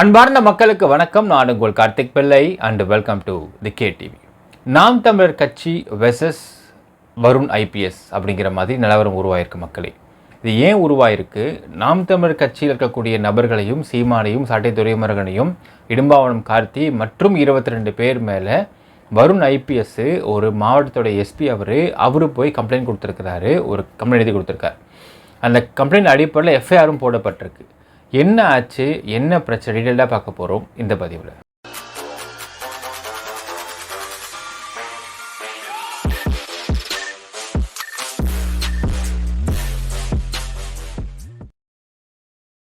அன்பார்ந்த மக்களுக்கு வணக்கம். நான் உங்கள் Karthik Pillai and welcome to the K TV Naam Tamilar Katchi versus Varun IPS அப்படிங்கிற மாதிரி நிலவரம் உருவாயிருக்கு மக்களே. இது ஏன் உருவாயிருக்கு? நாம் தமிழர் கட்சியில் இருக்கக்கூடிய நபர்களையும் சீமானையும் சாட்டை துறைமுருகனையும் இடும்பாவனம் கார்த்தி மற்றும் இருபத்தி ரெண்டு பேர் மேலே வருண் ஐபிஎஸ் ஒரு மாவட்டத்தோட எஸ்பி அவர் அவரு போய் கம்ப்ளைண்ட் கொடுத்துருக்கிறாரு ஒரு கம்ப்ளைண்ட் எழுதி கொடுத்துருக்காரு. அந்த கம்ப்ளைண்ட் அடிப்படையில் எஃப்ஐஆரும் போடப்பட்டிருக்கு. என்ன ஆச்சு? என்ன பிரச்சனை? டீட்டெயிலாக பார்க்க போகிறோம் இந்த பதிவில்.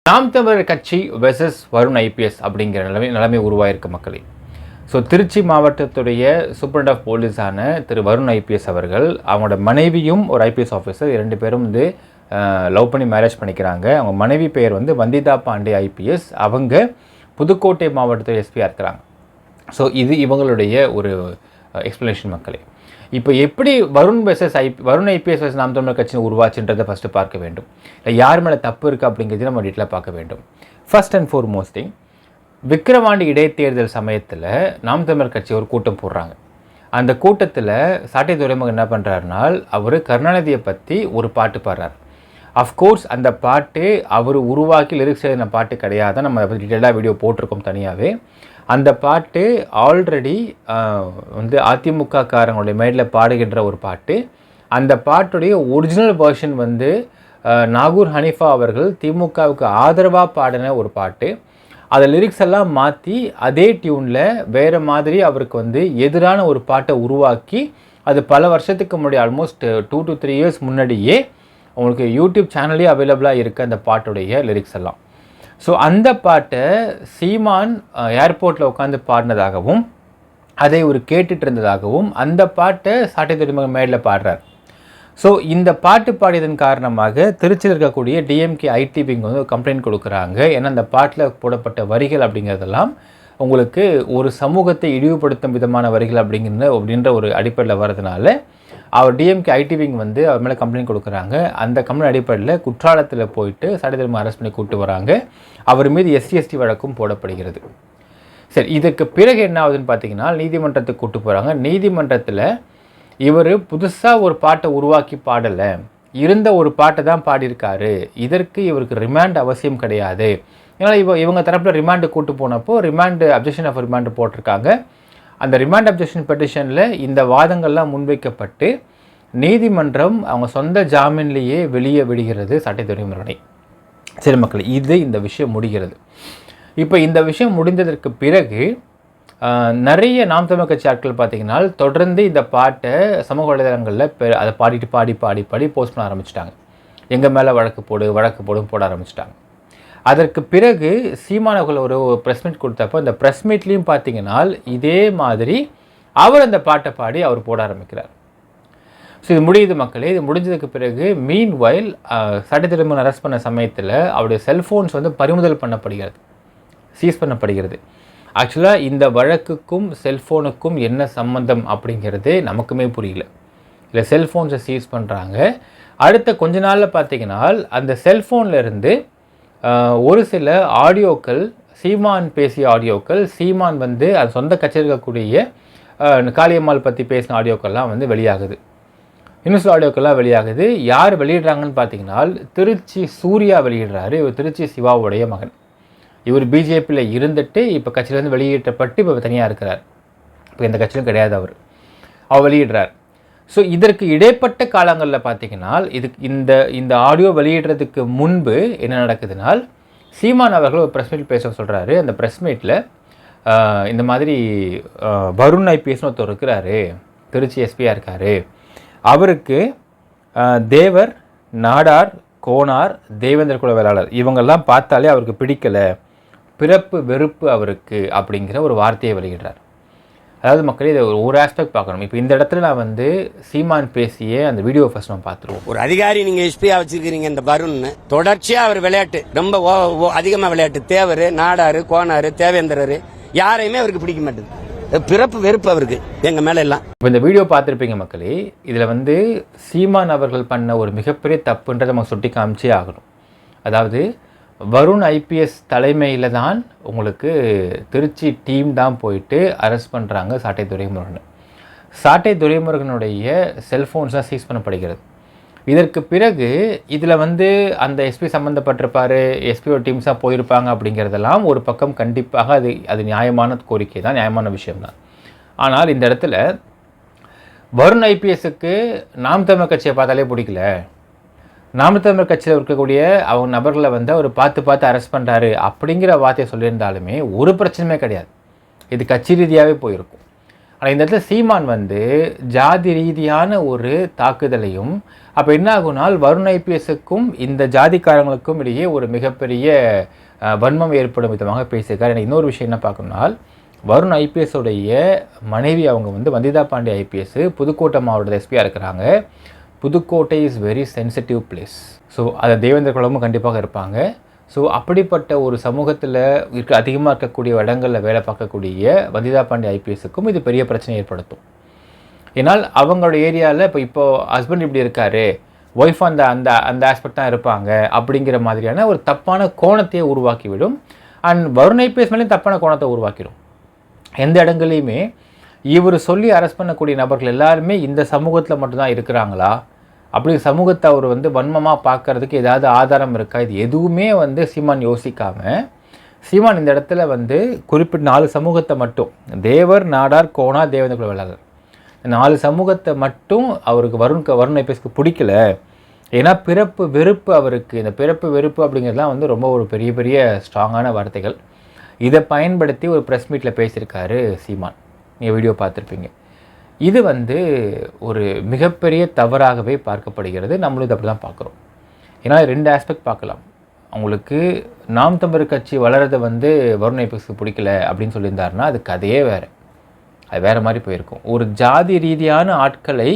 நாம் தமிழர் கட்சி வெர்சஸ் வருண் ஐபிஎஸ் அப்படிங்கிற நிலைமை நிலைமை உருவாயிருக்கு மக்களே. ஸோ திருச்சி மாவட்டத்துடைய சூப்பரண்ட் ஆஃப் போலீஸான திரு வருண் ஐபிஎஸ் அவர்கள் அவங்களோட மனைவியும் ஒரு ஐபிஎஸ் ஆஃபீஸர் இரண்டு பேரும் வந்து லவ் பண்ணி மேரேஜ் பண்ணிக்கிறாங்க. அவங்க மனைவி பெயர் வந்து வந்திதா பாண்டே ஐபிஎஸ். அவங்க புதுக்கோட்டை மாவட்டத்தில் எஸ்பியாக இருக்கிறாங்க. ஸோ இது இவங்களுடைய ஒரு எக்ஸ்ப்ளனேஷன் மக்களே. இப்போ எப்படி வருண் வெசஸ் ஐ வருண் ஐபிஎஸ் வெஸ் நாம் தமிழர் கட்சி உருவாச்சுன்றதை ஃபஸ்ட்டு பார்க்க வேண்டும். இல்லை யார் மேலே தப்பு இருக்குது அப்படிங்கிறது நம்ம டீட்டெயிலாக பார்க்க வேண்டும். First and foremost thing Vikravandi இடைத்தேர்தல் சமயத்தில் நாம் தமிழர் கட்சி ஒரு கூட்டம் போடுறாங்க. அந்த கூட்டத்தில் சாட்டை துறைமுகம் என்ன பண்ணுறாருனால் அவர் கருணாநிதியை பற்றி ஒரு பாட்டு பாடுறார். அஃப்கோர்ஸ் அந்த பாட்டு அவர் உருவாக்கி லிரிக்ஸ் எழுதின பாட்டு கிடையாது நம்ம அதை டீட்டெயிலாக வீடியோ போட்டிருக்கோம் தனியாகவே அந்த பாட்டு ஆல்ரெடி வந்து அதிமுக காரங்களுடைய மேடில் பாடுகின்ற ஒரு பாட்டு. அந்த பாட்டுடைய ஒரிஜினல் வேர்ஷன் வந்து நாகூர் ஹனிஃபா அவர்கள் திமுகவுக்கு ஆதரவாக பாடின ஒரு பாட்டு. அதை லிரிக்ஸ் எல்லாம் மாற்றி அதே டியூனில் வேறு மாதிரி அவருக்கு வந்து எதிரான ஒரு பாட்டை உருவாக்கி அது பல வருஷத்துக்கு முன்னாடி almost two to three years முன்னாடியே உங்களுக்கு யூடியூப் சேனல்லே அவைலபிளாக இருக்க அந்த பாட்டுடைய லிரிக்ஸ் எல்லாம். ஸோ அந்த பாட்டை சீமான் ஏர்போர்ட்டில் உட்காந்து பாடினதாகவும் அதை ஒரு கேட்டுட்டு இருந்ததாகவும் அந்த பாட்டை சாட்டை துறைமுக மேடில் பாடுறார். ஸோ இந்த பாட்டு பாடியதன் காரணமாக திருச்சியில் இருக்கக்கூடிய டிஎம்கே ஐடி விங் வந்து கம்ப்ளைண்ட் கொடுக்குறாங்க. ஏன்னா அந்த பாட்டில் போடப்பட்ட வரிகள் அப்படிங்கிறதெல்லாம் உங்களுக்கு ஒரு சமூகத்தை இழிவுபடுத்தும் விதமான வரிகள் அப்படிங்கிற அப்படின்ற ஒரு அடிப்படையில் வர்றதுனால அவர் டிஎம்கே ஐடி விங் வந்து அவர் மேலே கம்ப்ளைண்ட் கொடுக்குறாங்க. அந்த கம்ப்ளைண்ட் அடிப்படையில் குற்றாலத்தில் போயிட்டு சட்டத்திற்கு அரெஸ்ட் பண்ணி கூட்டு வராங்க. அவர் மீது எஸ்சி எஸ்டி வழக்கும் போடப்படுகிறது. சரி இதுக்கு பிறகு என்ன ஆகுதுன்னு பார்த்தீங்கன்னா நீதிமன்றத்துக்கு கூட்டு போகிறாங்க நீதிமன்றத்தில் இவர் புதுசாக ஒரு பாட்டை உருவாக்கி பாடலை. இருந்த ஒரு பாட்டை தான் பாடியிருக்காரு. இதற்கு இவருக்கு ரிமாண்ட் அவசியம் கிடையாது. ஏன்னா இவ இவங்க தரப்பில் ரிமாண்டு கூட்டு போனப்போ ரிமாண்டு அப்ஜெக்ஷன் ஆஃப் ரிமாண்டு போட்டிருக்காங்க. அந்த ரிமாண்ட் அப்ஜெக்ஷன் பெட்டிஷனில் இந்த வாதங்கள்லாம் முன்வைக்கப்பட்டு நீதிமன்றம் அவங்க சொந்த ஜாமீன்லேயே வெளியே விடுகிறது சட்டத்துறை முரணை சரி மக்கள் இது இந்த விஷயம் முடிகிறது. இப்போ இந்த விஷயம் முடிந்ததற்கு பிறகு நிறைய நாம் தமிழ் கட்சி ஆட்கள் பார்த்தீங்கன்னா தொடர்ந்து இந்த பாட்டை சமூக வலைதளங்களில் அதை பாடிட்டு பாடி பாடி பாடி போஸ்ட் பண்ண ஆரம்பிச்சிட்டாங்க. எங்கள் மேலே வழக்கு போடு வழக்கு போடும் போட ஆரம்பிச்சிட்டாங்க. அதற்கு பிறகு சீமானவர்கள் ஒரு ப்ரெஸ் மீட் கொடுத்தப்போ அந்த ப்ரெஸ் மீட்லேயும் பார்த்தீங்கன்னா இதே மாதிரி அவர் அந்த பாட்டை பாடி அவர் போட ஆரம்பிக்கிறார். ஸோ இது முடியுது மக்களே. இது முடிஞ்சதுக்கு பிறகு மீன் வயல் சட்டத்திரும்ப அரெஸ்ட் பண்ண சமயத்தில் அவருடைய செல்ஃபோன்ஸ் வந்து பறிமுதல் பண்ணப்படுகிறது. சீஸ் பண்ணப்படுகிறது. ஆக்சுவலாக இந்த வழக்குக்கும் செல்ஃபோனுக்கும் என்ன சம்மந்தம் அப்படிங்கிறது நமக்குமே புரியல. இல்லை செல்ஃபோன்ஸை சீஸ் பண்ணுறாங்க அடுத்த கொஞ்ச நாளில் பார்த்தீங்கன்னா அந்த செல்ஃபோனில் இருந்து ஒரு சில ஆடியோக்கள் சீமான் பேசிய ஆடியோக்கள் சீமான் வந்து அது சொந்த கட்சியில் இருக்கக்கூடிய காளியம்மாள் பற்றி பேசின ஆடியோக்கள்லாம் வந்து வெளியாகுது. இன்னும் சில ஆடியோக்கள்லாம் வெளியாகுது. யார் வெளியிடுறாங்கன்னு பார்த்தீங்கன்னா திருச்சி சூர்யா வெளியிடுறாரு. இவர் திருச்சி சிவாவுடைய மகன். இவர் பிஜேபியில் இருந்துட்டு இப்போ கட்சியிலேருந்து வெளியேற்றப்பட்டு இப்போ தனியாக இருக்கிறார். இப்போ எந்த கட்சியிலும் கிடையாது அவர். அவர் வெளியிடுறார். ஸோ இதற்கு இடைப்பட்ட காலங்களில் பார்த்தீங்கன்னா இதுக்கு இந்த இந்த ஆடியோ வெளியிடுறதுக்கு முன்பு என்ன நடக்குதுனால் சீமான் அவர்கள் ஒரு ப்ரெஸ் மீட் பேச சொல்கிறாரு அந்த ப்ரெஸ் மீட்டில் இந்த மாதிரி வருண் ஐபிஎஸ்னு ஒருத்தர் இருக்கிறாரு. திருச்சி எஸ்பியாக இருக்கார். அவருக்கு தேவர் நாடார் கோனார் தேவேந்திர குல வேளாளர் இவங்கெல்லாம் பார்த்தாலே அவருக்கு பிடிக்கலை. பிறப்பு வெறுப்பு அவருக்கு அப்படிங்கிற ஒரு வார்த்தையை வெளியிடுறார். அதாவது மக்களே இதை ஒரு ஒரு ஆஸ்பெக்ட் பார்க்கணும். இப்போ இந்த இடத்துல நான் வந்து சீமான் பேசிய அந்த வீடியோ ஃபர்ஸ்ட் நம்ம பார்த்துருவோம். ஒரு அதிகாரி நீங்க எஸ்பியா வச்சிருக்கீங்க இந்த பருண் தொடர்ச்சியா அவர் விளையாட்டு ரொம்ப ஓ- ஓ- அதிகமா விளையாட்டு. தேவர் நாடாரு கோனாரு தேவேந்திரரு யாரையுமே அவருக்கு பிடிக்க மாட்டேது பிறப்பு வெறுப்பு அவருக்கு எங்க மேல எல்லாம் இப்போ இந்த வீடியோ பார்த்துருப்பீங்க மக்களே இதில் வந்து சீமான் அவர்கள் பண்ண ஒரு மிகப்பெரிய தப்புன்றதை நம்ம சுட்டி காமிச்சே ஆகணும். அதாவது வருண் ஐபிஎஸ் தலைமையில் தான் உங்களுக்கு திருச்சி டீம் தான் போயிட்டு அரெஸ்ட் பண்ணுறாங்க சாட்டை துரைமுருகன். சாட்டை துரைமுருகனுடைய செல்ஃபோன்ஸ் தான் சீஸ் பண்ணப்படுகிறது. இதற்கு பிறகு இதில் வந்து அந்த எஸ்பி சம்மந்தப்பட்டிருப்பார் எஸ்பிஓ டீம்ஸாக போயிருப்பாங்க அப்படிங்கிறதெல்லாம் ஒரு பக்கம் கண்டிப்பாக அது அது நியாயமான கோரிக்கை தான் நியாயமான விஷயம்தான். ஆனால் இந்த இடத்துல வருண் ஐபிஎஸ்க்கு நாம் தமிழ் கட்சியை பார்த்தாலே பிடிக்கல. நாம் தமிழர் கட்சியில் இருக்கக்கூடிய அவங்க நபர்களை வந்து அவர் பார்த்து பார்த்து அரெஸ்ட் பண்ணுறாரு அப்படிங்கிற வார்த்தையை சொல்லியிருந்தாலுமே ஒரு பிரச்சனையுமே கிடையாது. இது கட்சி ரீதியாகவே போயிருக்கும். ஆனால் இந்த இடத்துல சீமான் வந்து ஜாதி ரீதியான ஒரு தாக்குதலையும் அப்போ என்ன ஆகுனால் வருண் ஐபிஎஸ்க்கும் இந்த ஜாதிக்காரங்களுக்கும் இடையே ஒரு மிகப்பெரிய வன்மம் ஏற்படும் விதமாக பேசியிருக்கார். எனக்கு இன்னொரு விஷயம் என்ன பார்க்கணும்னால் வருண் ஐபிஎஸ் உடைய மனைவி அவங்க வந்து வந்திதா பாண்டே ஐபிஎஸ் புதுக்கோட்டை மாவட்ட எஸ்பியாக இருக்கிறாங்க. Pudukkottai is very sensitive place so அதை தேவேந்திர குலமும் கண்டிப்பாக இருப்பாங்க. ஸோ அப்படிப்பட்ட ஒரு சமூகத்தில் இருக்க அதிகமாக இருக்கக்கூடிய இடங்களில் வேலை பார்க்கக்கூடிய வந்திதா பாண்டே ஐபிஎஸ்க்கும் இது பெரிய பிரச்சனை ஏற்படுத்தும். ஏன்னால் அவங்களோட ஏரியாவில் இப்போ இப்போ ஹஸ்பண்ட் இப்படி இருக்காரு ஒய்ஃப் அந்த அந்த அந்த ஆஸ்பெக்ட் தான் இருப்பாங்க அப்படிங்கிற மாதிரியான ஒரு தப்பான கோணத்தையே உருவாக்கிவிடும். அண்ட் வருண் ஐபிஎஸ் மேலேயும் தப்பான கோணத்தை உருவாக்கிடும். எந்த இடங்களையுமே இவர் சொல்லி அரெஸ்ட் பண்ணக்கூடிய நபர்கள் எல்லாருமே இந்த சமூகத்தில் மட்டும்தான் இருக்கிறாங்களா? அப்படி சமூகத்தை அவர் வந்து வன்மமாக பார்க்கறதுக்கு ஏதாவது ஆதாரம் இருக்கா? இது எதுவுமே வந்து சீமான் யோசிக்காம சீமான் இந்த இடத்துல வந்து குறிப்பிட்ட நாலு சமூகத்தை மட்டும் தேவர் நாடார் கோணா தேவேந்திர குல வேளாளர் இந்த நாலு சமூகத்தை மட்டும் அவருக்கு வருண் வருண் ஐபிஎஸ்க்கு பிடிக்கல. ஏன்னா பிறப்பு வெறுப்பு அவருக்கு. இந்த பிறப்பு வெறுப்பு அப்படிங்கிறதுலாம் வந்து ரொம்ப ஒரு பெரிய பெரிய ஸ்ட்ராங்கான வார்த்தைகள். இதை பயன்படுத்தி ஒரு ப்ரெஸ் மீட்டில் பேசியிருக்காரு சீமான். நீங்கள் வீடியோ பார்த்துருப்பீங்க. இது வந்து ஒரு மிகப்பெரிய தவறாகவே பார்க்கப்படுகிறது. நம்மளும் இதை அப்படி தான் பார்க்குறோம். ஏன்னா ரெண்டு ஆஸ்பெக்ட் பார்க்கலாம். அவங்களுக்கு நாம் தமிழர் கட்சி வளரதை வந்து வருண் ஐபிஎஸ்க்கு பிடிக்கல அப்படின்னு சொல்லியிருந்தாருன்னா அது கதையே வேறு. அது வேறு மாதிரி போயிருக்கும். ஒரு ஜாதி ரீதியான ஆட்களை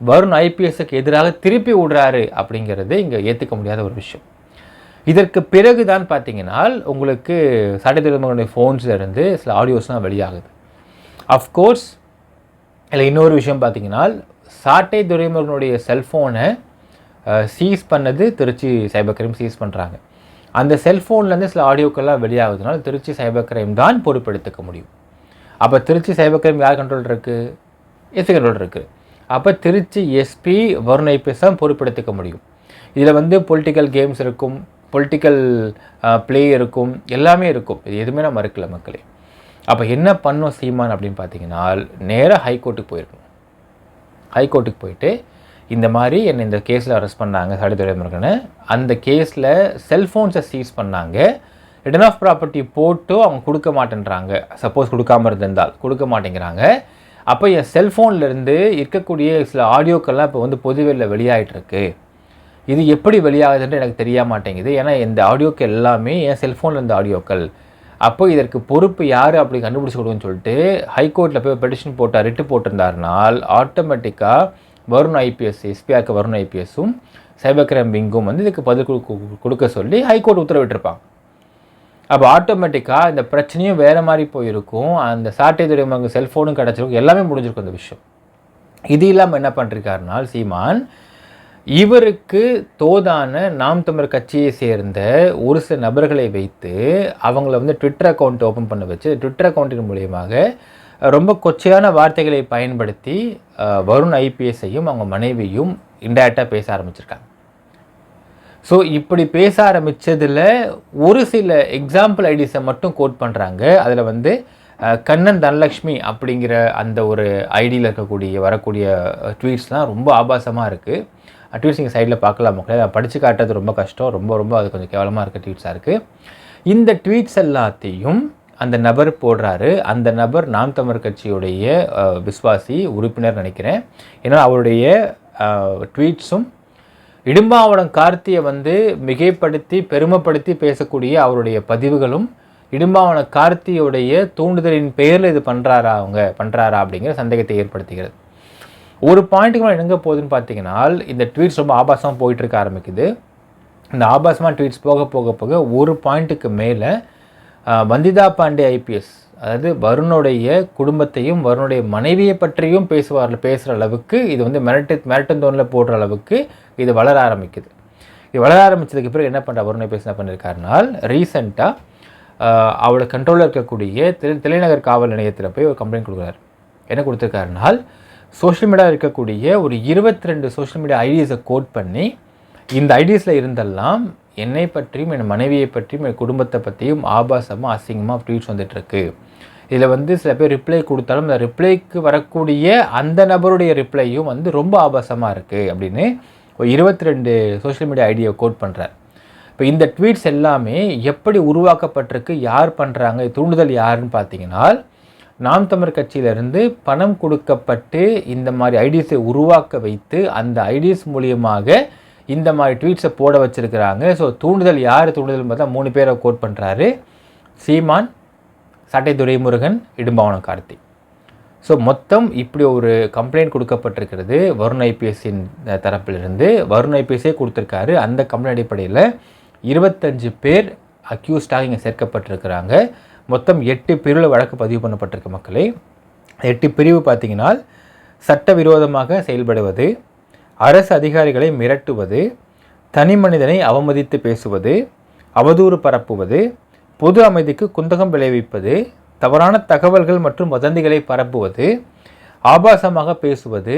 வருண் ஐபிஎஸ்க்கு எதிராக திருப்பி விடுறாரு அப்படிங்கிறது இங்கே ஏற்றுக்க முடியாத ஒரு விஷயம். இதற்கு பிறகு தான் பார்த்தீங்கன்னா உங்களுக்கு சட்டத்திருமகளுடைய ஃபோன்ஸில் இருந்து சில ஆடியோஸ்லாம் வெளியாகுது. அஃப்கோர்ஸ் இல்லை இன்னொரு விஷயம் பார்த்தீங்கன்னா சாட்டை துரைமுருகனுடைய செல்ஃபோனை சீஸ் பண்ணது திருச்சி சைபர் கிரைம் சீஸ் பண்ணுறாங்க அந்த செல்ஃபோன்லேருந்து சில ஆடியோக்கெல்லாம் வெளியாகுதுனால திருச்சி சைபர் கிரைம் தான் பொறுப்பெடுத்துக்க முடியும். அப்போ திருச்சி சைபர் கிரைம் யார் கண்ட்ரோல் இருக்குது எஸ்பி கண்ட்ரோல் இருக்குது அப்போ திருச்சி எஸ்பி வருண் ஐபிஎஸ் தான் பொறுப்பெடுத்துக்க முடியும். இதில் வந்து பொலிட்டிக்கல் கேம்ஸ் இருக்கும் பொலிட்டிக்கல் ப்ளே இருக்கும் எல்லாமே இருக்கும். இது எதுவுமே நான் மறுக்கல மக்களே. அப்போ என்ன பண்ணும் சீமான் அப்படின்னு பார்த்தீங்கன்னா நேராக ஹைகோர்ட்டுக்கு போயிருக்கணும். ஹைகோர்ட்டுக்கு போயிட்டு இந்த மாதிரி என்னை இந்த கேஸில் அரெஸ்ட் பண்ணாங்க சாடி துரைமுருகனை அந்த கேஸில் செல்ஃபோன்ஸை சீஸ் பண்ணாங்க. ரிட்டர்ன் ஆஃப் ப்ராப்பர்ட்டி போட்டும் அவங்க கொடுக்க மாட்டேன்றாங்க. சப்போஸ் கொடுக்காம இருந்திருந்தால் கொடுக்க மாட்டேங்கிறாங்க. அப்போ என் செல்ஃபோன்லேருந்து இருக்கக்கூடிய சில ஆடியோக்கள்லாம் இப்போ வந்து பொதுவெளியில் வெளியாகிட்டுருக்கு இது எப்படி வெளியாகுதுன்ட்டு எனக்கு தெரிய மாட்டேங்குது. ஏன்னா இந்த ஆடியோக்கள் எல்லாமே என் செல்ஃபோனில் இருந்த ஆடியோக்கள். அப்போ இதற்கு பொறுப்பு யார் அப்படி கண்டுபிடிச்சி கொடுன்னு சொல்லிட்டு ஹைகோர்ட்டில் போய் பெட்டிஷன் போட்டு ரிட்டு போட்டிருந்தாருனால் ஆட்டோமேட்டிக்காக வருண் ஐபிஎஸ் எஸ்பிஆருக்கு வருண் ஐபிஎஸும் சைபர் கிரைம் விங்கும் வந்து இதுக்கு பதில் கொடுக்க கொடுக்க சொல்லி ஹைகோர்ட் உத்தரவிட்டிருப்பாங்க. அப்போ ஆட்டோமேட்டிக்காக இந்த பிரச்சனையும் வேறு மாதிரி போயிருக்கும். அந்த சாட்டை துறைமுக செல்ஃபோனும் கிடச்சிருக்கும். எல்லாமே முடிஞ்சிருக்கும் இந்த விஷயம். இது இல்லாமல் என்ன பண்ணிருக்காருனால் சீமான் இவருக்கு தோதான நாம் தமிழர் கட்சியை சேர்ந்த ஒரு சில நபர்களை வைத்து அவங்கள வந்து ட்விட்டர் அக்கௌண்ட் ஓப்பன் பண்ண வச்சு ட்விட்டர் அக்கௌண்ட்டின் மூலியமாக ரொம்ப கொச்சையான வார்த்தைகளை பயன்படுத்தி வருண் ஐபிஎஸ்ஸையும் அவங்க மனைவியும் இன்டைரக்டாக பேச ஆரம்பிச்சிருக்காங்க. ஸோ இப்படி பேச ஆரம்பித்ததில் ஒரு சில எக்ஸாம்பிள் ஐடிஸை மட்டும் கோட் பண்ணுறாங்க அதில் வந்து கண்ணன் தனலக்ஷ்மி அப்படிங்கிற அந்த ஒரு ஐடியில் இருக்கக்கூடிய வரக்கூடிய ட்வீட்ஸ்லாம் ரொம்ப ஆபாசமாக இருக்குது ட்வீட்ஸ் நீங்கள் சைடில் பார்க்கலாம் மக்களே. அதை படித்து காட்டுறது ரொம்ப கஷ்டம். ரொம்ப ரொம்ப அது கொஞ்சம் கேவலமாக இருக்க ட்வீட்ஸாக இருக்குது இந்த ட்வீட்ஸ் எல்லாத்தையும் அந்த நபர் போடுறாரு. அந்த நபர் நாம் தமிழ் கட்சியுடைய விஸ்வாசி உறுப்பினர் நினைக்கிறேன். ஏன்னா அவருடைய ட்வீட்ஸும் இடும்பாவடம் கார்த்தியை வந்து மிகைப்படுத்தி பெருமைப்படுத்தி பேசக்கூடிய அவருடைய பதிவுகளும் இடும்பாவன கார்த்தியுடைய தூண்டுதலின் பெயரில் இது பண்ணுறாரா அவங்க? பண்ணுறாரா அப்படிங்கிற சந்தேகத்தை ஏற்படுத்துகிறது. ஒரு பாயிண்ட்டுக்கு மேலே எங்கே போகுதுன்னு பார்த்தீங்கன்னா இந்த ட்வீட்ஸ் ரொம்ப ஆபாசமாக போயிட்டுருக்க ஆரம்பிக்குது. இந்த ஆபாசமாக ட்வீட்ஸ் போக போக போக ஒரு பாயிண்ட்டுக்கு மேலே வந்திதா பாண்டே ஐபிஎஸ் அதாவது வருணுடைய குடும்பத்தையும் வருணுடைய மனைவியை பற்றியும் பேசுவார் பேசுகிற அளவுக்கு இது வந்து மிரட்டு மிரட்டந்தோனில் போடுற அளவுக்கு இது வளர ஆரம்பிக்குது. இது வளர ஆரம்பிச்சதுக்கு பிறகு என்ன பண்ணுற வருணை பேசி என்ன பண்ணியிருக்காருனால் ரீசெண்டாக அவளோட கண்ட்ரோலில் இருக்கக்கூடிய திரு தலைநகர் காவல் நிலையத்தில் போய் ஒரு கம்ப்ளைண்ட் கொடுக்குறாரு. என்ன கொடுத்துருக்காருனால் சோஷியல் மீடியா இருக்கக்கூடிய ஒரு இருபத்தி ரெண்டு சோஷியல் மீடியா ஐடியாஸை கோட் பண்ணி இந்த ஐடியாஸில் இருந்தெல்லாம் என்னை பற்றியும் என் மனைவியை பற்றியும் என் குடும்பத்தை பற்றியும் ஆபாசமாக அசிங்கமாக ட்வீட்ஸ் வந்துட்டுருக்கு. இதில் வந்து சில பேர் ரிப்ளை கொடுத்தாலும் இந்த ரிப்ளைக்கு வரக்கூடிய அந்த நபருடைய ரிப்ளையும் வந்து ரொம்ப ஆபாசமாக இருக்குது அப்படின்னு ஒரு இருபத்தி ரெண்டு சோஷியல் மீடியா ஐடியாவை கோட் பண்ணுறார் இப்போ இந்த ட்வீட்ஸ் எல்லாமே எப்படி உருவாக்கப்பட்டிருக்கு யார் பண்ணுறாங்க தூண்டுதல் யாருன்னு பார்த்தீங்கன்னா நாம் தமிழ் கட்சியிலிருந்து பணம் கொடுக்கப்பட்டு இந்த மாதிரி ஐடிஸை உருவாக்க வைத்து அந்த ஐடிஸ் மூலியமாக இந்த மாதிரி ட்வீட்ஸை போட வச்சுருக்கிறாங்க. ஸோ தூண்டுதல் யார் தூண்டுதல் பார்த்தா மூணு பேரை கோட் பண்ணுறாரு சீமான் சட்டை துரைமுருகன் இடும்பாவனம் கார்த்தி. ஸோ மொத்தம் இப்படி ஒரு கம்ப்ளைண்ட் கொடுக்கப்பட்டிருக்கிறது வருண் ஐபிஎஸ்ஸின் தரப்பிலிருந்து. வருண் ஐபிஎஸ்ஸே கொடுத்துருக்காரு. அந்த கம்ப்ளைண்ட் அடிப்படையில் இருபத்தஞ்சு பேர் அக்யூஸ்டாக இங்கே சேர்க்கப்பட்டிருக்கிறாங்க. மொத்தம் எட்டு பிரிவில் வழக்கு பதிவு பண்ணப்பட்டிருக்க மக்களே. எட்டு பிரிவு பார்த்தீங்கன்னா சட்டவிரோதமாக செயல்படுவது அரசு அதிகாரிகளை மிரட்டுவது தனி மனிதனை அவமதித்து பேசுவது அவதூறு பரப்புவது பொது அமைதிக்கு குந்தகம் விளைவிப்பது தவறான தகவல்கள் மற்றும் வதந்திகளை பரப்புவது ஆபாசமாக பேசுவது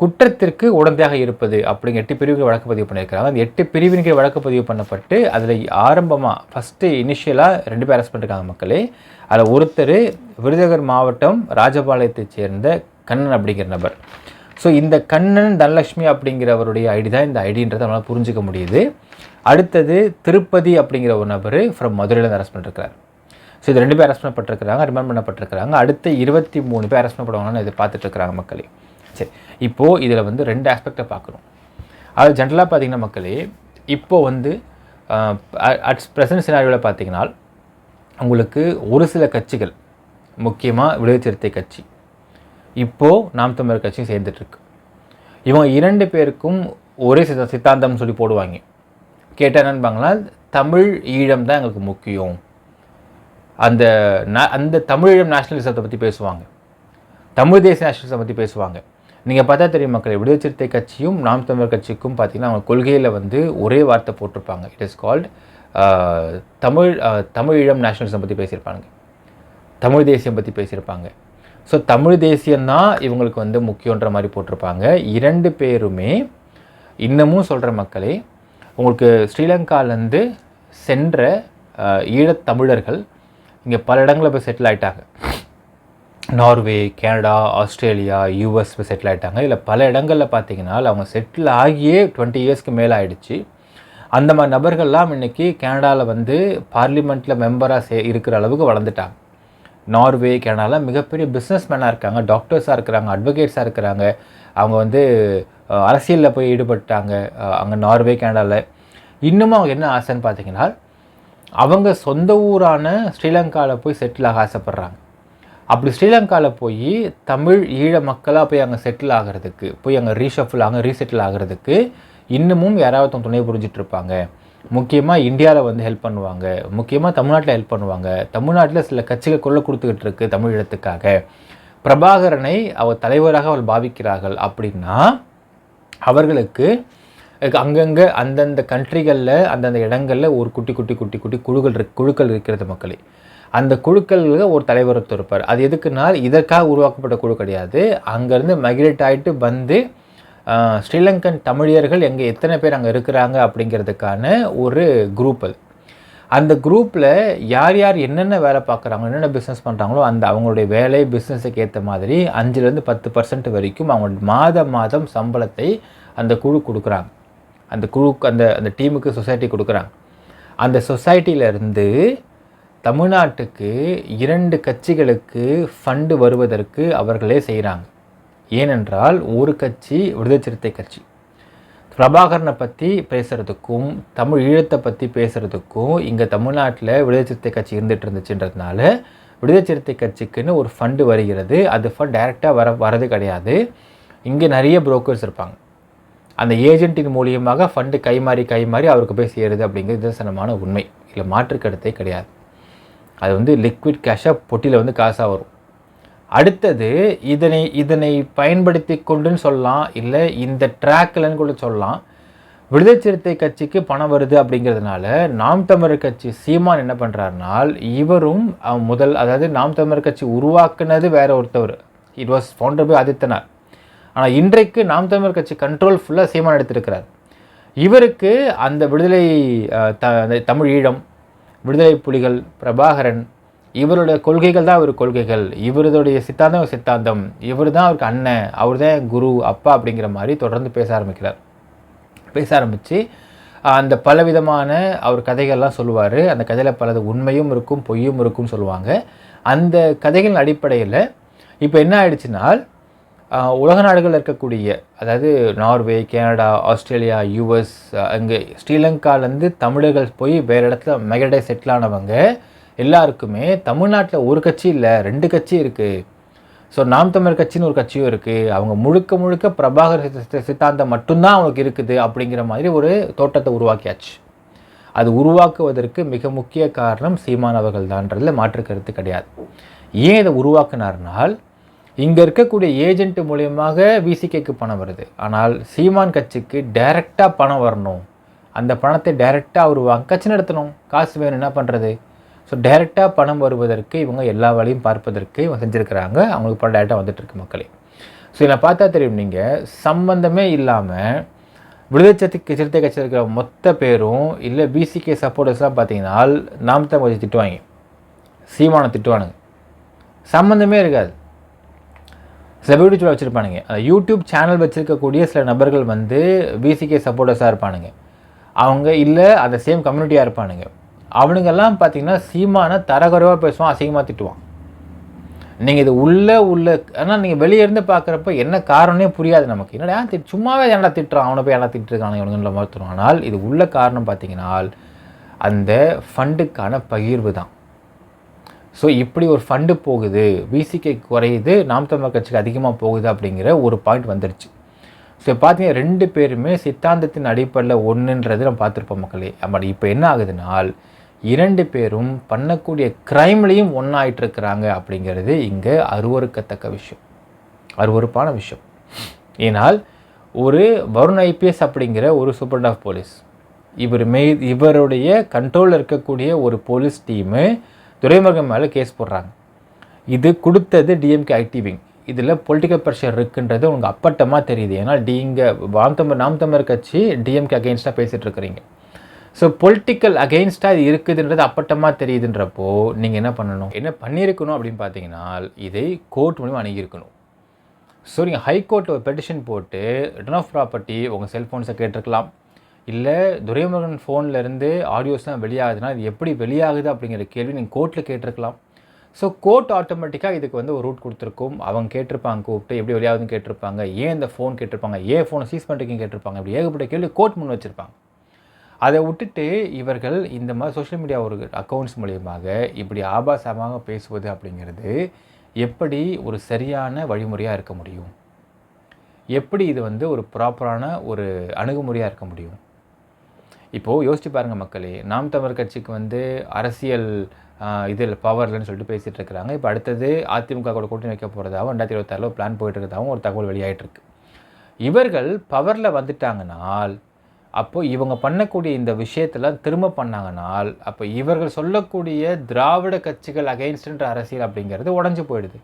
குற்றத்திற்கு உடந்தையாக இருப்பது அப்படிங்கிற எட்டு பிரிவுகள் வழக்கு பதிவு பண்ணியிருக்கிறாங்க. அந்த எட்டு பிரிவின் வழக்கு பதிவு பண்ணப்பட்டு அதில் ஆரம்பமாக ஃபஸ்ட்டு இனிஷியலாக ரெண்டு பேர் அரெஸ்ட் பண்ணிருக்காங்க மக்களே. அதில் ஒருத்தர் விருதுநகர் மாவட்டம் ராஜபாளையத்தைச் சேர்ந்த கண்ணன் அப்படிங்கிற நபர். ஸோ இந்த கண்ணன் தனலட்சுமி அப்படிங்கிறவருடைய ஐடி தான் இந்த ஐடின்றதை நம்மளால் புரிஞ்சுக்க முடியுது. அடுத்தது திருப்பதி அப்படிங்கிற ஒரு நபர் ஃப்ரம் மதுரையில் அரெஸ்ட் பண்ணிருக்கிறார். ஸோ இது ரெண்டு பேர் அரெஸ்ட் பண்ணப்பட்டிருக்கிறாங்க ரிமாண்ட் பண்ணப்பட்டிருக்கிறாங்க. அடுத்த இருபத்தி மூணு பேர் அரெஸ்ட் பண்ணப்படுவாங்கன்னு இதை பார்த்துட்டு இருக்கிறாங்க மக்களே. சரி இப்போது இதில் வந்து ரெண்டு ஆஸ்பெக்டை பார்க்கணும் அது ஜென்ரலாக பார்த்திங்கன்னா மக்களே இப்போது வந்து அட் ப்ரெசன்ட் சினாரியோவில் பார்த்தீங்கன்னா உங்களுக்கு ஒரு சில கட்சிகள் முக்கியமாக விடுதலை சிறுத்தை கட்சி இப்போது நாம் தமிழர் கட்சியும் சேர்ந்துட்டுருக்கு. இவங்க இரண்டு பேருக்கும் ஒரே சித்த சித்தாந்தம்னு சொல்லி போடுவாங்க. கேட்டால் என்னன்பாங்களா தமிழ் ஈழம் தான் எங்களுக்கு முக்கியம். அந்த அந்த தமிழீழம் நேஷனலிசத்தை பற்றி பேசுவாங்க. தமிழ் தேசிய நேஷனலிசத்தை பற்றி பேசுவாங்க. நீங்கள் பார்த்தா தெரியும் மக்கள் விடுதலை சிறுத்தை கட்சியும் நாம் தமிழர் கட்சிக்கும் பார்த்தீங்கன்னா அவங்க கொள்கையில் வந்து ஒரே வார்த்தை போட்டிருப்பாங்க. It is called Tamil Tamil Eelam nationalism பற்றி பேசியிருப்பாங்க தமிழ் தேசியம் பற்றி பேசியிருப்பாங்க. ஸோ தமிழ் தேசியம்தான் இவங்களுக்கு வந்து முக்கியன்ற மாதிரி போட்டிருப்பாங்க. இரண்டு பேருமே இன்னமும் சொல்கிற மக்களே உங்களுக்கு ஸ்ரீலங்காலேருந்து சென்ற ஈழத்தமிழர்கள் இங்கே பல இடங்களில் போய் செட்டில் ஆயிட்டாங்க. நார்வே கனடா ஆஸ்திரேலியா யூஎஸ் போய் செட்டில் ஆகிட்டாங்க இதில் பல இடங்களில் பார்த்தீங்கன்னா அவங்க செட்டில் ஆகியே டுவெண்ட்டி இயர்ஸ்க்கு மேலே ஆயிடுச்சு. அந்த மாதிரி நபர்கள்லாம் இன்னைக்கு கனடாவில் வந்து பார்லிமெண்ட்டில் மெம்பராக சே இருக்கிற அளவுக்கு வளர்ந்துட்டாங்க. நார்வே கனடாவில் மிகப்பெரிய பிஸ்னஸ் மேனாக இருக்காங்க டாக்டர்ஸாக இருக்கிறாங்க அட்வொகேட்ஸாக இருக்கிறாங்க. அவங்க வந்து அரசியலில் போய் ஈடுபட்டாங்க அங்கே நார்வே கனடாவில் இன்னமும் அவங்க என்ன ஆசைன்னு பார்த்தீங்கன்னா அவங்க சொந்த ஊரான ஸ்ரீலங்காவில் போய் செட்டில் ஆக ஆசைப்பட்றாங்க. அப்படி ஸ்ரீலங்காவில் போய் தமிழ் ஈழ மக்களாக போய் அங்கே செட்டில் ஆகிறதுக்கு போய் அங்கே ரீஷஃபில் ஆக ரீசெட்டில் ஆகிறதுக்கு இன்னமும் யாராவது துணை புரிஞ்சிட்டு இருப்பாங்க முக்கியமாக இந்தியாவில் வந்து ஹெல்ப் பண்ணுவாங்க. முக்கியமாக தமிழ்நாட்டில் ஹெல்ப் பண்ணுவாங்க. தமிழ்நாட்டில் சில கட்சிகள் கொள்ள கொடுத்துக்கிட்டு இருக்கு தமிழீழத்துக்காக பிரபாகரனை அவர் தலைவராக அவள் பாவிக்கிறார்கள் அப்படின்னா அவர்களுக்கு அங்கங்கே அந்தந்த கண்ட்ரிகளில் அந்தந்த இடங்களில் ஒரு குட்டி குட்டி குட்டி குட்டி குழுக்கள் குழுக்கள் இருக்கிறது மக்களே. அந்த குழுக்களில் ஒரு தலைவர் ஒருத்தர் இருப்பார். அது எதுக்குன்னா இதற்காக உருவாக்கப்பட்ட குழு கிடையாது. அங்கேருந்து மைக்ரேட் ஆகிட்டு வந்து ஸ்ரீலங்கன் தமிழியர்கள் எங்கே எத்தனை பேர் அங்கே இருக்கிறாங்க அப்படிங்கிறதுக்கான ஒரு குரூப் அது. அந்த குரூப்பில் யார் யார் என்னென்ன வேலை பார்க்குறாங்க என்னென்ன பிஸ்னஸ் பண்ணுறாங்களோ அந்த அவங்களுடைய வேலை பிஸ்னஸுக்கு ஏற்ற மாதிரி அஞ்சுலேருந்து பத்து பர்சன்ட் வரைக்கும் அவங்க மாத மாதம் சம்பளத்தை அந்த குழு கொடுக்குறாங்க. அந்த குழுக்கு அந்த அந்த டீமுக்கு சொசைட்டி கொடுக்குறாங்க. அந்த சொசைட்டியிலேருந்து தமிழ்நாட்டுக்கு இரண்டு கட்சிகளுக்கு ஃபண்டு வருவதற்கு அவர்களே செய்கிறாங்க ஏனென்றால் ஒரு கட்சி விடுதலை சிறுத்தை கட்சி. பிரபாகரனை பற்றி பேசுகிறதுக்கும் தமிழ் ஈழத்தை பற்றி பேசுகிறதுக்கும் இங்கே தமிழ்நாட்டில் விடுதலை சிறுத்தை கட்சி இருந்துகிட்டு இருந்துச்சுன்றதுனால விடுதலை சிறுத்தை கட்சிக்குன்னு ஒரு ஃபண்டு வருகிறது. அது ஃபண்ட் டைரெக்டாக வர வரது கிடையாது. இங்கே நிறைய புரோக்கர்ஸ் இருப்பாங்க. அந்த ஏஜென்ட்டின் மூலியமாக ஃபண்டு கைமாறி கைமாறி அவருக்கு போய் சேருது அப்படிங்கிறது நிதர்சனமான உண்மை. இல்லை மாற்று கருத்தே கிடையாது. அது வந்து லிக்விட் கேஷாக பொட்டியில் வந்து காசாக வரும். அடுத்தது இதனை இதனை பயன்படுத்தி கொண்டுன்னு சொல்லலாம் இல்லை இந்த ட்ராக்லன்னு கூட சொல்லலாம். விடுதலை சிறுத்தை கட்சிக்கு பணம் வருது அப்படிங்கிறதுனால நாம் தமிழர் கட்சி சீமான் என்ன பண்ணுறாருனால் இவரும் முதல் அதாவது நாம் தமிழர் கட்சி உருவாக்குனது வேற ஒருத்தவர். It was founder by Adithanar ஆனால் இன்றைக்கு நாம் தமிழர் கட்சி கண்ட்ரோல் ஃபுல்லாக சீமான் எடுத்திருக்கிறார். இவருக்கு அந்த விடுதலை த அந்த தமிழ் ஈழம் விடுதலை புலிகள் பிரபாகரன் இவருடைய கொள்கைகள் தான் அவர் கொள்கைகள். இவருடைய சித்தாந்தம் சித்தாந்தம். இவர் தான் அவருக்கு அண்ணன் அவர் தான் குரு அப்பா அப்படிங்கிற மாதிரி தொடர்ந்து பேச ஆரம்பிக்கிறார். பேச ஆரம்பித்து அந்த பலவிதமான அவர் கதைகள்லாம் சொல்லுவார். அந்த கதையில் பலது உண்மையும் இருக்கும் பொய்யும் இருக்கும்னு சொல்லுவாங்க. அந்த கதைகளின் அடிப்படையில் இப்போ என்ன ஆயிடுச்சுனால் உலக நாடுகளில் இருக்கக்கூடிய அதாவது நார்வே கனடா ஆஸ்திரேலியா யூஎஸ் அங்கே ஸ்ரீலங்காலேருந்து தமிழர்கள் போய் வேறு இடத்துல மெகடே செட்டில் ஆனவங்க எல்லாருக்குமே தமிழ்நாட்டில் ஒரு கட்சி இல்லை ரெண்டு கட்சி இருக்குது ஸோ நாம் தமிழர் கட்சின்னு ஒரு கட்சியும் இருக்குது அவங்க முழுக்க முழுக்க பிரபாகர் சித்தாந்தம் மட்டும்தான் அவங்களுக்கு இருக்குது அப்படிங்கிற மாதிரி ஒரு தோட்டத்தை உருவாக்கியாச்சு. அது உருவாக்குவதற்கு மிக முக்கிய காரணம் சீமானவர்கள் தான்றதில் தான்றதுல மாற்று கருத்து கிடையாது. ஏன் இதை உருவாக்கினார்னால் இங்கே இருக்கக்கூடிய ஏஜென்ட் மூலியமாக விசிகேக்கு பணம் வருது. ஆனால் சீமான் கட்சிக்கு டைரெக்டாக பணம் வரணும். அந்த பணத்தை டைரெக்டாக அவர் வாங்க கட்சி நடத்தணும். காசு வேணும் என்ன பண்ணுறது ஸோ டைரெக்டாக பணம் வருவதற்கு இவங்க எல்லா வழியும் பார்ப்பதற்கு இவங்க செஞ்சுருக்கிறாங்க. அவங்களுக்கு பணம் டேரெக்டாக வந்துட்டுருக்கு மக்களே. ஸோ இதில் பார்த்தா தெரியும் நீங்கள் சம்பந்தமே இல்லாமல் விடுதலை சிறுத்தை கட்சியில் இருக்கிற மொத்த பேரும் இல்லை பிசிகே சப்போர்ட்டர்ஸ்லாம் பார்த்தீங்கன்னா நாம் தான் கொஞ்சம் திட்டுவாங்க. சீமானை திட்டுவானுங்க. சம்மந்தமே இருக்காது. சில வச்சுருப்பானுங்க. யூடியூப் சேனல் வச்சுருக்கக்கூடிய சில நபர்கள் வந்து பிசிகே சப்போர்ட்டர்ஸாக இருப்பானுங்க. அவங்க இல்லை அந்த சேம் கம்யூனிட்டியாக இருப்பானுங்க. அவனுங்கெல்லாம் பார்த்தீங்கன்னா சீமானை தரகுறைவாக பேசுவான் அசிங்கமாக திட்டுவான். நீங்கள் இது உள்ளே உள்ள ஆனால் நீங்கள் வெளியே இருந்து பார்க்குறப்ப என்ன காரணமே புரியாது நமக்கு. என்னடா ஏன் திட் சும்மாவே என்னடா திட்டுறான்? அவனை போய் என்ன திட்டுருக்கானுங்க இவனுங்களை மறுத்துறோம் ஆனால் இது உள்ள காரணம் பார்த்தீங்கன்னா அந்த ஃபண்டுக்கான பகிர்வு தான். ஸோ இப்படி ஒரு ஃபண்டு போகுது. விசிகே குறையுது. நாம் தமிழர் கட்சிக்கு அதிகமாக போகுது அப்படிங்கிற ஒரு பாயிண்ட் வந்துருச்சு. ஸோ பார்த்தீங்கன்னா ரெண்டு பேருமே சித்தாந்தத்தின் அடிப்படையில் ஒன்றுன்றது நம்ம பார்த்துருப்போம் மக்களே. பட் இப்போ என்ன ஆகுதுனால் இரண்டு பேரும் பண்ணக்கூடிய க்ரைம்லேயும் ஒன்றாயிட்டுருக்கிறாங்க அப்படிங்கிறது இங்கே அருவறுக்கத்தக்க விஷயம். அருவறுப்பான விஷயம். ஏனால் ஒரு வருண் ஐபிஎஸ் அப்படிங்கிற ஒரு சூப்பர்ட் ஆஃப் போலீஸ் இவர் மே இவருடைய கண்ட்ரோலில் இருக்கக்கூடிய ஒரு போலீஸ் டீமு துரைமுருகன் மேலே கேஸ் போடுறாங்க. இது கொடுத்தது டிஎம்கே ஐடி விங் இதில் பொலிட்டிக்கல் ப்ரெஷர் இருக்குன்றது உங்களுக்கு அப்பட்டமாக தெரியுது. ஏன்னா டிங்க வாம் தமிழ் நாம் தமிழர் கட்சி டிஎம்கே அகெயின்ஸ்டாக பேசிகிட்டு இருக்கிறீங்க. ஸோ பொலிட்டிக்கல் அகெயின்ஸ்டாக இது இருக்குதுன்றது அப்பட்டமாக தெரியுதுன்றப்போ நீங்கள் என்ன பண்ணணும்? என்ன பண்ணியிருக்கணும் அப்படின்னு பார்த்தீங்கன்னா இதை கோர்ட் மூலிமா அணுகியிருக்கணும். ஸோ நீங்கள் ஹைகோர்ட்டில் ஒரு பெட்டிஷன் போட்டு ரிட்டர்ன் ஆஃப் ப்ராப்பர்ட்டி உங்கள் செல்ஃபோன்ஸை கேட்டிருக்கலாம். இல்லை துரைமுருகன் ஃபோன்லேருந்து ஆடியோஸ்லாம் வெளியாகுதுன்னா இது எப்படி வெளியாகுது அப்படிங்கிற கேள்வி நீங்கள் கோர்ட்டில் கேட்டிருக்கலாம். ஸோ கோர்ட் ஆட்டோமேட்டிக்காக இதுக்கு வந்து ஒரு ரூட் கொடுத்துருக்கும். அவங்க கேட்டிருப்பாங்க கூப்பிட்டு எப்படி வெளியாகுதுன்னு கேட்டிருப்பாங்க ஏன் இந்த ஃபோன் கேட்டிருப்பாங்க ஏன் ஃபோனை சீஸ் பண்ணுறீங்க கேட்டிருப்பாங்க இப்படி ஏகப்பட்ட கேள்வி கோர்ட் முன் வச்சுருப்பாங்க. அதை விட்டுட்டு இவர்கள் இந்த மாதிரி சோஷியல் மீடியா ஒரு அக்கௌண்ட்ஸ் மூலியமாக இப்படி ஆபாசமாக பேசுவது அப்படிங்கிறது எப்படி ஒரு சரியான வழிமுறையாக இருக்க முடியும்? எப்படி இது வந்து ஒரு ப்ராப்பரான ஒரு அணுகுமுறையாக இருக்க முடியும்? இப்போது யோசிச்சு பாருங்கள் மக்களே நாம் தமிழர் கட்சிக்கு வந்து அரசியல் இதில் இதில் பவர்லன்னு சொல்லிட்டு பேசிகிட்டு இருக்கிறாங்க. இப்போ அடுத்தது அதிமுக கூட கூட்டணி வைக்க போகிறதாகவும் ரெண்டாயிரத்தி இருபத்தாறில் பிளான் போயிட்டு இருக்கிறதாகவும் ஒரு தகவல் வெளியாயிட்டு இவர்கள் பவரில் வந்துட்டாங்கனால் அப்போ இவங்க பண்ணக்கூடிய இந்த விஷயத்தெல்லாம் திரும்ப பண்ணாங்கனால் அப்போ இவர்கள் சொல்லக்கூடிய திராவிட கட்சிகள் அகெயின்ஸ்டுன்ற அரசியல் அப்படிங்கிறது உடஞ்சி போயிடுது.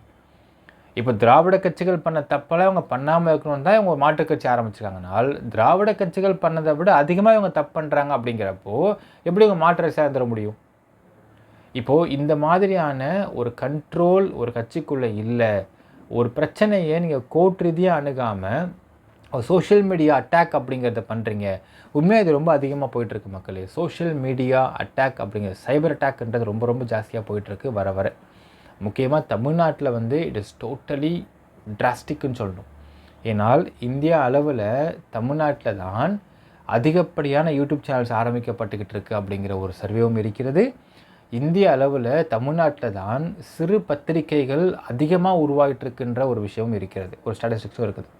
இப்போ திராவிட கட்சிகள் பண்ண தப்பெல்லாம் இவங்க பண்ணாமல் இருக்கணும்னு தான் இவங்க மாற்றுக் கட்சி ஆரம்பிச்சிருக்காங்கனால் திராவிட கட்சிகள் பண்ணதை விட அதிகமாக இவங்க தப்பு பண்ணுறாங்க அப்படிங்கிறப்போ எப்படி இவங்க மாற்ற சேர்ந்துட முடியும்? இப்போது இந்த மாதிரியான ஒரு கண்ட்ரோல் ஒரு கட்சிக்குள்ளே இல்லை ஒரு பிரச்சனையை நீங்கள் கோர்ட் ரீதியாக அணுகாமல் சோஷியல் மீடியா அட்டாக் அப்படிங்கிறத பண்ணுறீங்க உண்மையாக இது ரொம்ப அதிகமாக போயிட்டுருக்கு மக்களே. சோஷியல் மீடியா அட்டாக் அப்படிங்கிறது சைபர் அட்டாக்ன்றது ரொம்ப ரொம்ப ஜாஸ்தியாக போயிட்டுருக்கு வர வர. முக்கியமாக தமிழ்நாட்டில் வந்து இட் இஸ் டோட்டலி ட்ராஸ்டிக்குன்னு சொல்லணும். ஏன்னால் இந்தியா அளவில் தமிழ்நாட்டில் தான் அதிகப்படியான யூடியூப் சேனல்ஸ் ஆரம்பிக்கப்பட்டுக்கிட்டு இருக்குது அப்படிங்கிற ஒரு சர்வேவும் இருக்கிறது. இந்திய அளவில் தமிழ்நாட்டில் தான் சிறு பத்திரிகைகள் அதிகமாக உருவாகிட்டுருக்குன்ற ஒரு விஷயமும் இருக்கிறது. ஒரு ஸ்டாட்டிஸ்டிக்ஸும் இருக்குது.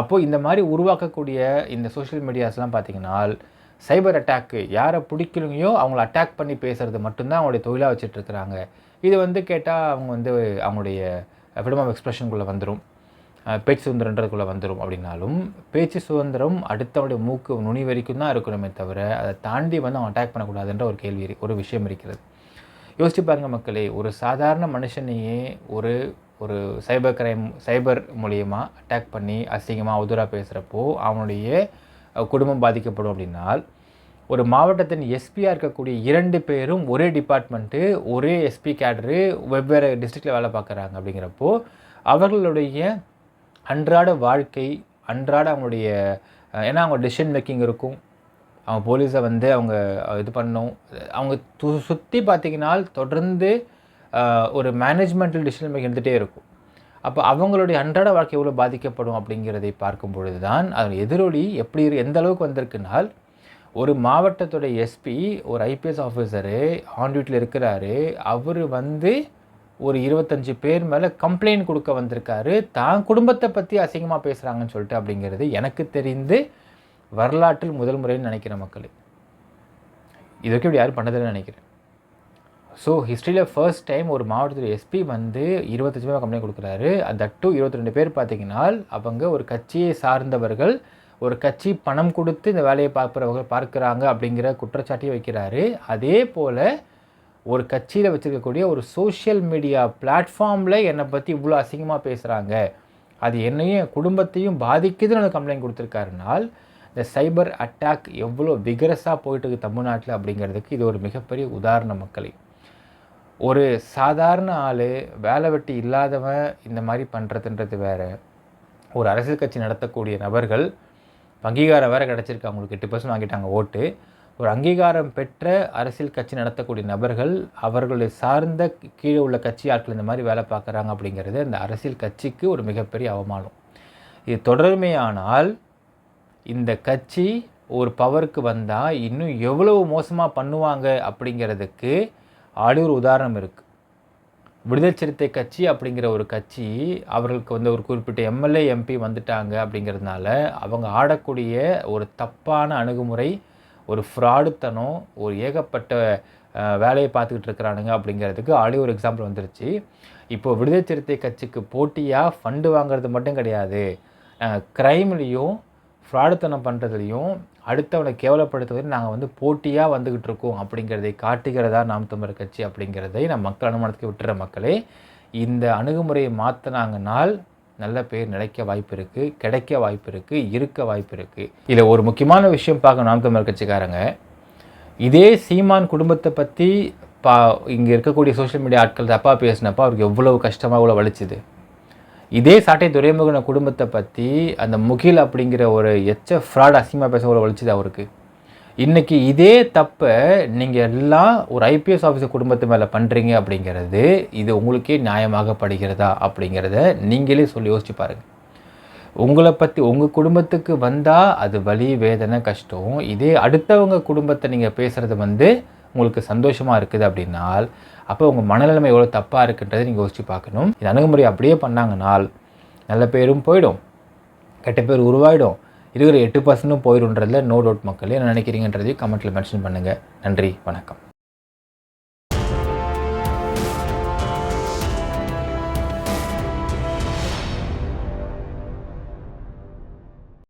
அப்போது இந்த மாதிரி உருவாக்கக்கூடிய இந்த சோஷியல் மீடியாஸ்லாம் பார்த்திங்கன்னா சைபர் அட்டாக்கு யாரை பிடிக்கலையோ அவங்கள அட்டாக் பண்ணி பேசுறது மட்டும்தான் அவங்களுடைய தொழிலாக வச்சுட்டு இருக்கிறாங்க. இது வந்து கேட்டால் அவங்க வந்து அவங்களுடைய ஃப்ரீடம் ஆஃப் எக்ஸ்ப்ரெஷனுக்குள்ளே வந்துடும் பேச்சு சுதந்திரன்றதுக்குள்ளே வந்துடும் அப்படின்னாலும் பேச்சு சுதந்திரம் அடுத்தவனுடைய மூக்கு நுனி வரைக்கும் தான் இருக்கணுமே தவிர அதை தாண்டி வந்து அவன் அட்டாக் பண்ணக்கூடாதுன்ற ஒரு கேள்வி ஒரு விஷயம் இருக்கிறது. யோசிச்சு பாருங்க மக்களே ஒரு சாதாரண மனுஷனையே ஒரு ஒரு சைபர் கிரைம் சைபர் மூலியமாக அட்டாக் பண்ணி அசிங்கமாக அவதூறாக பேசுகிறப்போ அவனுடைய குடும்பம் பாதிக்கப்படும் அப்படின்னால் ஒரு மாவட்டத்தின் எஸ்பியாக இருக்கக்கூடிய இரண்டு பேரும் ஒரே டிபார்ட்மெண்ட்டு ஒரே எஸ்பி கேடரு வெவ்வேறு டிஸ்ட்ரிக்டில் வேலை பார்க்குறாங்க அப்படிங்கிறப்போ அவர்களுடைய அன்றாட வாழ்க்கை அன்றாட அவங்களுடைய ஏன்னா அவங்க டிசிஷன் மேக்கிங் இருக்கும். அவங்க போலீஸை வந்து அவங்க இது பண்ணும். அவங்க து சுற்றி பார்த்தீங்கன்னா தொடர்ந்து ஒரு மேனேஜ்மெண்டல் டிசிஷன் மேக்கிங் எடுத்துகிட்டே இருக்கும். அப்போ அவங்களுடைய அன்றாட வாழ்க்கை எவ்வளோ பாதிக்கப்படும் அப்படிங்கிறதை பார்க்கும் பொழுது தான் அதன் எதிரொலி எப்படி இரு- எந்த அளவுக்கு வந்திருக்குனால் ஒரு மாவட்டத்தோட எஸ்பி ஒரு ஐபிஎஸ் ஆஃபீஸரு ஆன் டியூட்டியில் இருக்கிறாரு. அவர் வந்து ஒரு இருபத்தஞ்சு பேர் மேலே கம்ப்ளைண்ட் கொடுக்க வந்திருக்காரு. தான் குடும்பத்தை பற்றி அசிங்கமாக பேசுகிறாங்கன்னு சொல்லிட்டு அப்படிங்கிறது எனக்கு தெரிந்து வரலாற்றில் முதல் முறைன்னு நினைக்கிற மக்கள். இது வரைக்கும் இப்படி யாரும் பண்ணதில்லைன்னு நினைக்கிறேன். ஸோ ஹிஸ்ட்ரியில் ஃபர்ஸ்ட் டைம் ஒரு மாவட்டத்தில் எஸ்பி வந்து இருபத்தஞ்சு பேர் கம்ப்ளைண்ட் கொடுக்குறாரு. தட்டு இருபத்தி ரெண்டு பேர் பார்த்தீங்கன்னா அவங்க ஒரு கட்சியை சார்ந்தவர்கள். ஒரு கட்சி பணம் கொடுத்து இந்த வேலையை பார்க்குறவங்க பார்க்குறாங்க அப்படிங்கிற குற்றச்சாட்டையும் வைக்கிறாரு. அதே போல் ஒரு கட்சியில் வச்சுருக்கக்கூடிய ஒரு சோஷியல் மீடியா பிளாட்ஃபார்மில் என்னை பற்றி இவ்வளோ அசிங்கமாக பேசுகிறாங்க அது என்னையும் என் குடும்பத்தையும் பாதிக்குதுன்னு கம்ப்ளைண்ட் கொடுத்துருக்காருனால் இந்த சைபர் அட்டாக் எவ்வளோ விகரஸாக போயிட்டு இருக்கு தமிழ்நாட்டில் அப்படிங்கிறதுக்கு இது ஒரு மிகப்பெரிய உதாரண மக்களை. ஒரு சாதாரண ஆள் வேலை வெட்டி இல்லாதவன் இந்த மாதிரி பண்ணுறதுன்றது வேற. ஒரு அரசியல் கட்சி நடத்தக்கூடிய நபர்கள் அங்கீகாரம் வேறு கிடச்சிருக்கு. அவங்களுக்கு எட்டு பர்சன்ட் வாங்கிட்டாங்க ஓட்டு. ஒரு அங்கீகாரம் பெற்ற அரசியல் கட்சி நடத்தக்கூடிய நபர்கள் அவர்களை சார்ந்த கீழே உள்ள கட்சி ஆட்கள் இந்த மாதிரி வேலை பார்க்குறாங்க அப்படிங்கிறது அந்த அரசியல் கட்சிக்கு ஒரு மிகப்பெரிய அவமானம். இது தொடர்மையானால் இந்த கட்சி ஒரு பவருக்கு வந்தால் இன்னும் எவ்வளவு மோசமாக பண்ணுவாங்க அப்படிங்கிறதுக்கு ஆடி ஒரு உதாரணம் இருக்குது விடுதலை சிறுத்தை கட்சி அப்படிங்கிற ஒரு கட்சி அவர்களுக்கு வந்து ஒரு குறிப்பிட்ட எம்எல்ஏ எம்பி வந்துட்டாங்க அப்படிங்கிறதுனால அவங்க ஆடக்கூடிய ஒரு தப்பான அணுகுமுறை ஒரு ஃப்ராடுத்தனம் ஒரு ஏகப்பட்ட வேலையை பார்த்துக்கிட்டு இருக்கிறானுங்க அப்படிங்கிறதுக்கு ஆடி ஒரு எக்ஸாம்பிள் வந்துருச்சு. இப்போ விடுதலை சிறுத்தை கட்சிக்கு போட்டியாக ஃபண்டு வாங்குறது மட்டும் கிடையாது. க்ரைம்லேயும் ஃப்ராடுத்தனம் பண்ணுறதுலையும் அடுத்தவனை கேவலப்படுத்துவதில் நாங்கள் வந்து போட்டியாக வந்துக்கிட்டு இருக்கோம் அப்படிங்கிறதை காட்டுகிறதா நாம் தமிழர் கட்சி அப்படிங்கிறதை நம்ம மக்கள் அனுமானத்துக்கு விட்டுற மக்களே இந்த அணுகுமுறையை மாற்றினாங்கனால் நல்ல பேர் நிலைக்க வாய்ப்பு இருக்குது கிடைக்க வாய்ப்பு இருக்குது இருக்க வாய்ப்பு இருக்குது இதில் ஒரு முக்கியமான விஷயம் பார்க்க நாம் தமிழர் கட்சிக்காரங்க. இதே சீமான் குடும்பத்தை பற்றி பா இங்கே இருக்கக்கூடிய சோஷியல் மீடியா ஆட்கள் தப்பாக பேசினப்போ அவருக்கு எவ்வளவு கஷ்டமாக எவ்வளோ வலிச்சுது. இதே சாட்டை துரைமுகன குடும்பத்தை பற்றி அந்த முகில் அப்படிங்கிற ஒரு எச்ச ஃப்ராட் அசிங்கமாக பேச ஒரு ஒழிச்சுது அவருக்கு. இன்றைக்கி இதே தப்பை நீங்கள் எல்லாம் ஒரு ஐபிஎஸ் ஆஃபீஸர் குடும்பத்து மேலே பண்ணுறீங்க அப்படிங்கிறது இது உங்களுக்கே நியாயமாகப்படுகிறதா அப்படிங்கிறத நீங்களே சொல்லி யோசிச்சு பாருங்கள் உங்களை பற்றி உங்கள் குடும்பத்துக்கு வந்தால் அது வலி வேதனை கஷ்டம். இதே அடுத்தவங்க குடும்பத்தை நீங்கள் பேசுகிறது வந்து உங்களுக்கு சந்தோஷமாக இருக்குது அப்படின்னால் அப்போ உங்கள் மனநிலைமை எவ்வளோ தப்பாக இருக்குன்றதை நீங்கள் யோசிச்சு பார்க்கணும். இந்த அணுகுமுறை அப்படியே பண்ணாங்கன்னால் நல்ல பேரும் போயிடும். கெட்ட பேர் உருவாயிடும். இருக்கிற எட்டு பர்சன்ட்டும் போயிடும்ன்றதில் நோ டவுட் மக்களே என்ன நினைக்கிறீங்கன்றதையும் கமெண்ட்டில் மென்ஷன் பண்ணுங்கள் நன்றி வணக்கம்.